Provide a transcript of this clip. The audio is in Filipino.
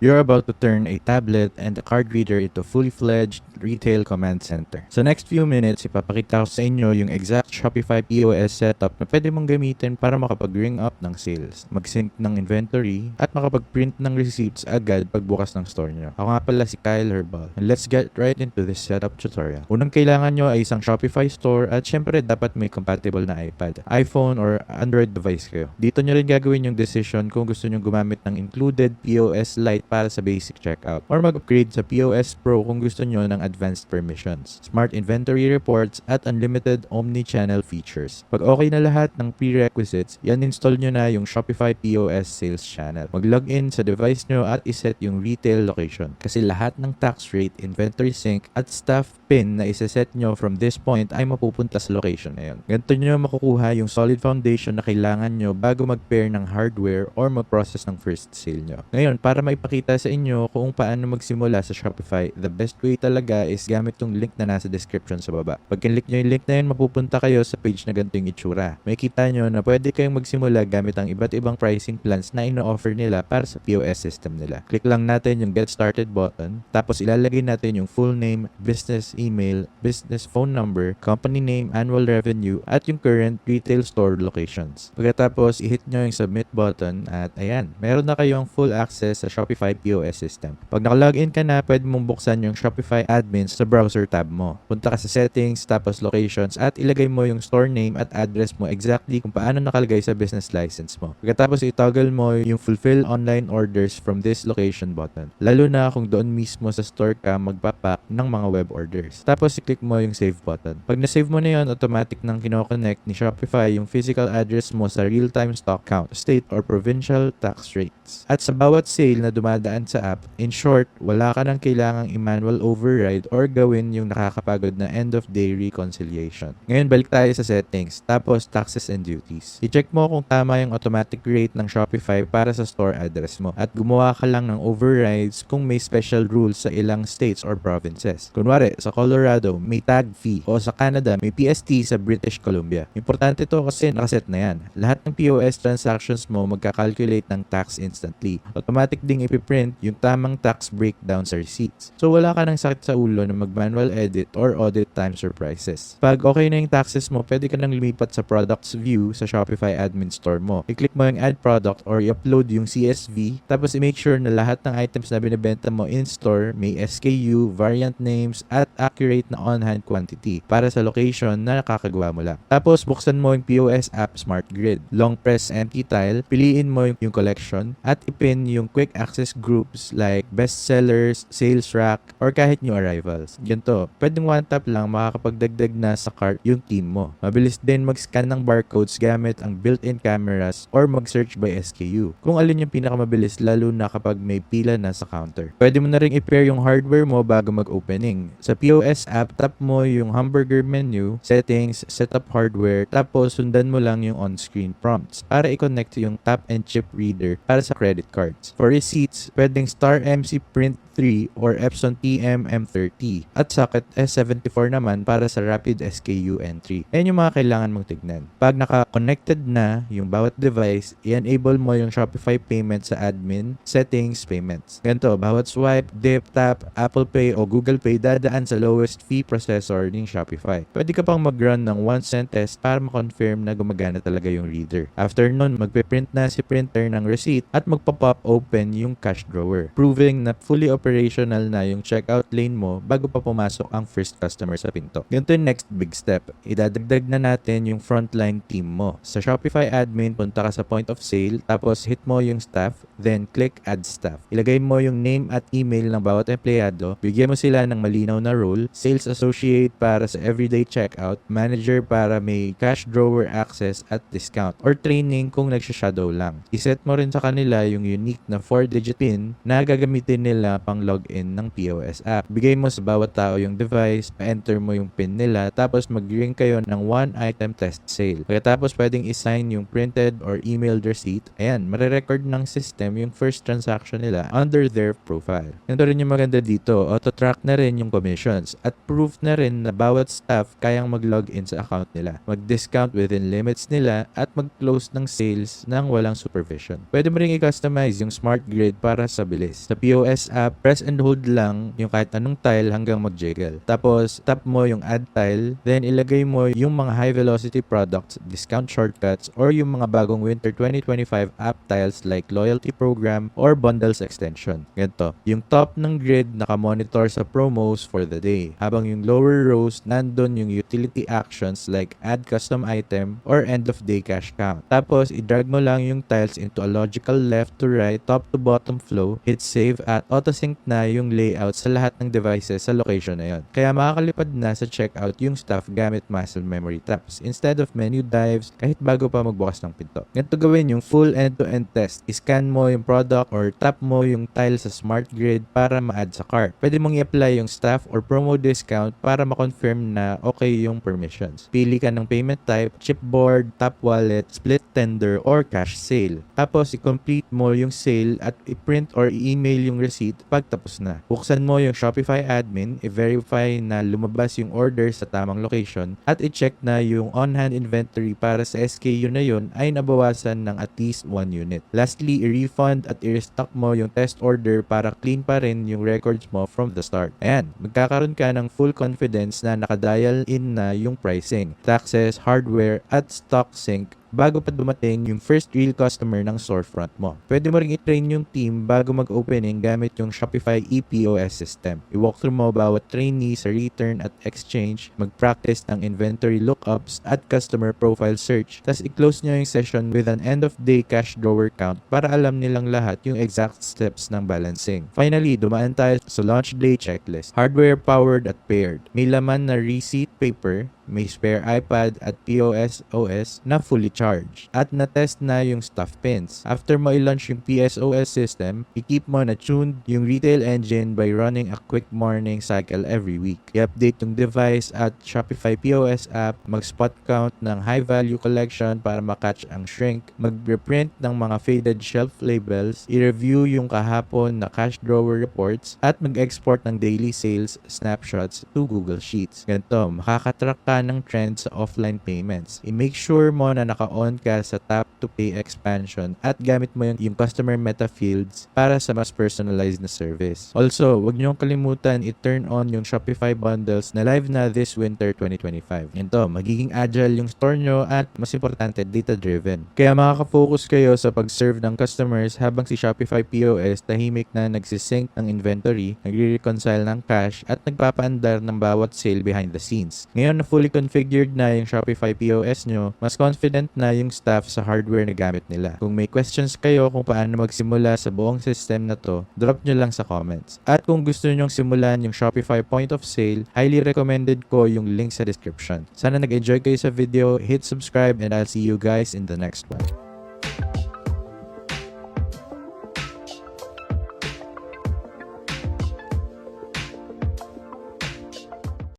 You're about to turn a tablet and a card reader into fully-fledged retail command center. Sa next few minutes, ipapakita ko sa inyo yung exact Shopify POS setup na pwede mong gamitin para makapag-ring up ng sales, mag-sync ng inventory, at makapag-print ng receipts agad pagbukas ng store nyo. Ako nga pala si Kyle Herbal. And let's get right into this setup tutorial. Unang kailangan nyo ay isang Shopify store at syempre dapat may compatible na iPad, iPhone, or Android device kayo. Dito nyo rin gagawin yung decision kung gusto nyo gumamit ng included POS Lite para sa basic checkout or mag-upgrade sa POS Pro kung gusto nyo ng advanced permissions, smart inventory reports, at unlimited omni-channel features. Pag okay na lahat ng prerequisites, yan install nyo na yung Shopify POS sales channel. Mag-login sa device nyo at iset yung retail location. Kasi lahat ng tax rate, inventory sync, at staff pin na iseset nyo from this point ay mapupunta sa location na yun. Ganito nyo makukuha yung solid foundation na kailangan nyo bago mag-pair ng hardware or mag-process ng first sale nyo. Ngayon, para maipakita sa inyo kung paano magsimula sa Shopify, the best way talaga is gamit tong link na nasa description sa baba. Pag kinlik nyo yung link na yun, mapupunta kayo sa page na ganito yung itsura. May kita nyo na pwede kayong magsimula gamit ang iba't ibang pricing plans na ino-offer nila para sa POS system nila. Click lang natin yung Get Started button, tapos ilalagay natin yung full name, business email, business phone number, company name, annual revenue, at yung current retail store locations. Pagkatapos, i-hit nyo yung submit button at ayan, meron na kayong full access sa Shopify POS system. Pag nakalogin ka na, pwede mong buksan yung Shopify admins sa browser tab mo. Punta ka sa settings, tapos locations, at ilagay mo yung store name at address mo exactly kung paano nakalagay sa business license mo. Pagkatapos, i-toggle mo yung fulfill online orders from this location button. Lalo na kung doon mismo sa store ka magpapack ng mga web orders. Tapos, i-click mo yung save button. Pag na-save mo na yun, automatic nang kinoconnect ni Shopify yung physical address mo sa real-time stock count, state or provincial tax rates. At sa bawat sale na dumadaan sa app, in short, wala ka nang kailangang i-manual override or gawin yung nakakapagod na end-of-day reconciliation. Ngayon, balik tayo sa settings, tapos taxes and duties. I-check mo kung tama yung automatic rate ng Shopify para sa store address mo at gumawa ka lang ng overrides kung may special rules sa ilang states or provinces. Kunwari, sa Colorado, may tag fee o sa Canada, may PST sa British Columbia. Importante to kasi nakaset na yan. Lahat ng POS transactions mo magkakalculate ng tax instantly. Automatic ding ipiprint yung tamang tax breakdown sa receipts. So wala ka ng sakit sa ulo na mag-manual edit or audit time surprises. Pag okay na yung taxes mo, pwede ka nang lumipat sa products view sa Shopify admin store mo. I-click mo yung add product or i-upload yung CSV tapos i-make sure na lahat ng items na binibenta mo in store may SKU, variant names, at accurate na on-hand quantity para sa location na nakakagawa mo lang. Tapos buksan mo yung POS app Smart Grid. Long press empty tile, piliin mo yung collection at ipin yung quick access groups like bestsellers, sales rack, or kahit new arrivals. Ganito, pwedeng one tap lang makakapagdagdag na sa cart yung team mo. Mabilis din mag-scan ng barcodes gamit ang built-in cameras or mag-search by SKU. Kung alin yung pinakamabilis lalo na kapag may pila na sa counter. Pwede mo na rin i-pair yung hardware mo bago mag-opening. Sa POS app, tap mo yung hamburger menu, settings, setup hardware, tapos sundan mo lang yung on-screen prompts para i-connect yung tap and chip reader para sa credit cards. For receipts, pwedeng Star MC Print 3 or Epson TM M30 at socket S74 naman para sa rapid SKU entry. Ayan yung mga kailangan mong tignan. Pag naka-connected na yung bawat device, i-enable mo yung Shopify payment sa admin, settings, payments. Ganito, bawat swipe, dip, tap, Apple Pay o Google Pay dadaan sa lowest fee processor ng Shopify. Pwede ka pang mag-run ng 1 cent test para ma-confirm na gumagana talaga yung reader. After nun, magpe-print na si printer ng receipt at magpa-pop open yung cash drawer, proving na fully operational na yung checkout lane mo bago pa pumasok ang first customer sa pinto. Ganito yung next big step. Idadagdag na natin yung frontline team mo. Sa Shopify admin, punta ka sa point of sale, tapos hit mo yung staff, then click add staff. Ilagay mo yung name at email ng bawat empleyado, bigyan mo sila ng malinaw na role, sales associate para sa everyday checkout, manager para may cash drawer access at discount, or training kung nagsha-shadow lang. Iset mo rin sa kanila yung unique na 4-digit pin na gagamitin nila pang login ng POS app. Bigay mo sa bawat tao yung device, pa-enter mo yung PIN nila, tapos mag-ring kayo ng one item test sale. Pagkatapos pwedeng isign yung printed or emailed receipt. Ayan, marirecord ng system yung first transaction nila under their profile. Ganito rin yung maganda dito, auto-track na rin yung commissions at proof na rin na bawat staff kayang mag-login sa account nila, mag-discount within limits nila at mag-close ng sales ng walang supervision. Pwede mo rin i-customize yung smart grid para sa bilis. Sa POS app, press and hold lang yung kahit anong tile hanggang mag-jiggle. Tapos, tap mo yung add tile, then ilagay mo yung mga high velocity products, discount shortcuts, or yung mga bagong winter 2025 app tiles like loyalty program or bundles extension. Ganito, yung top ng grid naka-monitor sa promos for the day, habang yung lower rows nandun yung utility actions like add custom item or end of day cash count. Tapos, i-drag mo lang yung tiles into a logical left to right, top to bottom flow, hit save at auto-sync na yung layout sa lahat ng devices sa location na yon. Kaya makakalipad na sa checkout yung staff gamit muscle memory taps instead of menu dives kahit bago pa magbukas ng pinto. Ganito gawin yung full end-to-end test. I-scan mo yung product or tap mo yung tile sa smart grid para ma-add sa cart. Pwede mong i-apply yung staff or promo discount para ma-confirm na okay yung permissions. Pili ka ng payment type, chipboard, tap wallet, split tender, or cash sale. Tapos, i-complete mo yung sale at i-print or i-email yung receipt pag tapos na. Buksan mo yung Shopify admin, i-verify na lumabas yung order sa tamang location, at i-check na yung on-hand inventory para sa SKU na yun ay nabawasan ng at least 1 unit. Lastly, i-refund at i-restock mo yung test order para clean pa rin yung records mo from the start. Ayan, magkakaroon ka ng full confidence na nakadial in na yung pricing, taxes, hardware, at stock sync bago pa dumating yung first real customer ng storefront mo. Pwede mo ring i-train yung team bago mag-opening gamit yung Shopify EPOS system. I-walkthrough mo bawat trainee sa return at exchange, mag-practice ng inventory lookups at customer profile search, tapos i-close nyo yung session with an end-of-day cash drawer count para alam nilang lahat yung exact steps ng balancing. Finally, dumaan tayo sa launch day checklist. Hardware powered at paired. May laman na receipt paper, may spare iPad at POS OS na fully charged at na-test na yung stuff pins. After mo i-launch yung PSOS system, i-keep mo na tuned yung retail engine by running a quick morning cycle every week. I-update yung device at Shopify POS app, mag-spot count ng high value collection para makatch ang shrink, mag-reprint ng mga faded shelf labels, i-review yung kahapon na cash drawer reports, at mag-export ng daily sales snapshots to Google Sheets. Ganito, makakatrack ka ng trends sa offline payments. I-make sure mo na naka-on ka sa tap to pay expansion at gamit mo yung, yung customer meta fields para sa mas personalized na service. Also, huwag niyong kalimutan i-turn on yung Shopify bundles na live na this winter 2025. Ito, magiging agile yung store nyo at mas importante, data-driven. Kaya makaka-focus kayo sa pag-serve ng customers habang si Shopify POS tahimik na nagsisync ng inventory, nagre-reconcile ng cash at nagpapaandar ng bawat sale behind the scenes. Ngayon na fully configured na yung Shopify POS nyo, mas confident na yung staff sa hardware na gamit nila. Kung may questions kayo kung paano magsimula sa buong system na to, drop nyo lang sa comments. At kung gusto nyong simulan yung Shopify point of sale, highly recommended ko yung link sa description. Sana nag-enjoy kayo sa video, hit subscribe, and I'll see you guys in the next one.